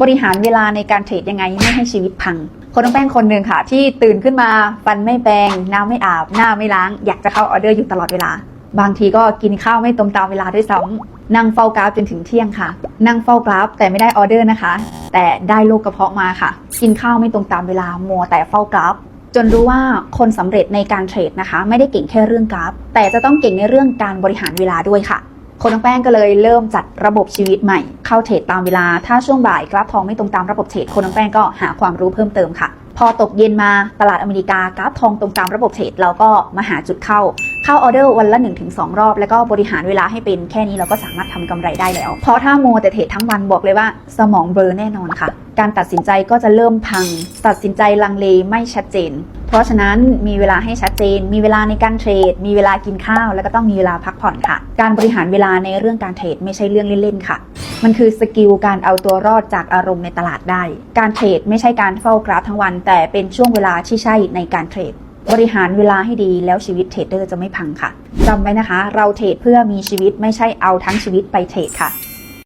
บริหารเวลาในการเทรดยังไงไม่ให้ชีวิตพัง คนน้องแป้งคนหนึ่งค่ะ ที่ตื่นขึ้นมาฟันไม่แปรงน้ำไม่อาบ หน้าไม่ล้าง อยากจะเข้าออเดอร์อยู่ตลอดเวลา บางทีก็กินข้าวไม่ตรงตามเวลาด้วยซ้ำนั่งเฝ้ากราฟจนถึงเที่ยงค่ะ นั่งเฝ้ากราฟแต่ไม่ได้ออเดอร์นะคะ แต่ได้โรคกระเพาะมาค่ะ กินข้าวไม่ตรงตามเวลามัวแต่เฝ้ากราฟจนรู้ว่าคนสำเร็จในการเทรดนะคะ ไม่ได้เก่งแค่เรื่องกราฟ แต่จะต้องเก่งในเรื่องการบริหารเวลาด้วยค่ะ คนน้องแป้งก็เลยเริ่มจัดระบบชีวิตใหม่ เข้าเทรดตามเวลา ถ้าช่วงบ่ายกราฟทองไม่ตรงตามระบบเทรดคนน้องแป้งก็หาความรู้เพิ่มเติมค่ะ พอตกเย็นมาตลาดอเมริกากราฟทองตรงตามระบบเทรดเราก็มาหาจุดเข้า เข้าออเดอร์วันละ 1-2 รอบ แล้วก็บริหารเวลาให้เป็นแค่นี้เราก็สามารถทำกำไรได้แล้ว เพราะถ้าโมแต่เทรดทั้งวันบอกเลยว่า สมองเบลอแน่นอนค่ะ การตัดสินใจก็จะเริ่มพัง ตัดสินใจลังเลไม่ชัดเจน เพราะฉะนั้นมีเวลาให้ชัดเจน มีเวลาในการเทรด มีเวลากินข้าว แล้วก็ต้องมีเวลาพักผ่อนค่ะ การบริหารเวลาในเรื่องการเทรดไม่ใช่เรื่องเล่นๆค่ะ มันคือสกิลการเอาตัวรอดจากอารมณ์ในตลาดได้ การเทรดไม่ใช่การเฝ้ากราฟทั้งวัน แต่เป็นช่วงเวลาที่ใช่ในการเทรด บริหารเวลาให้ดีแล้วชีวิตเทรดเดอร์จะไม่พังค่ะจำไว้นะคะ เราเทรดเพื่อมีชีวิตไม่ใช่เอาทั้งชีวิตไปเทรดค่ะ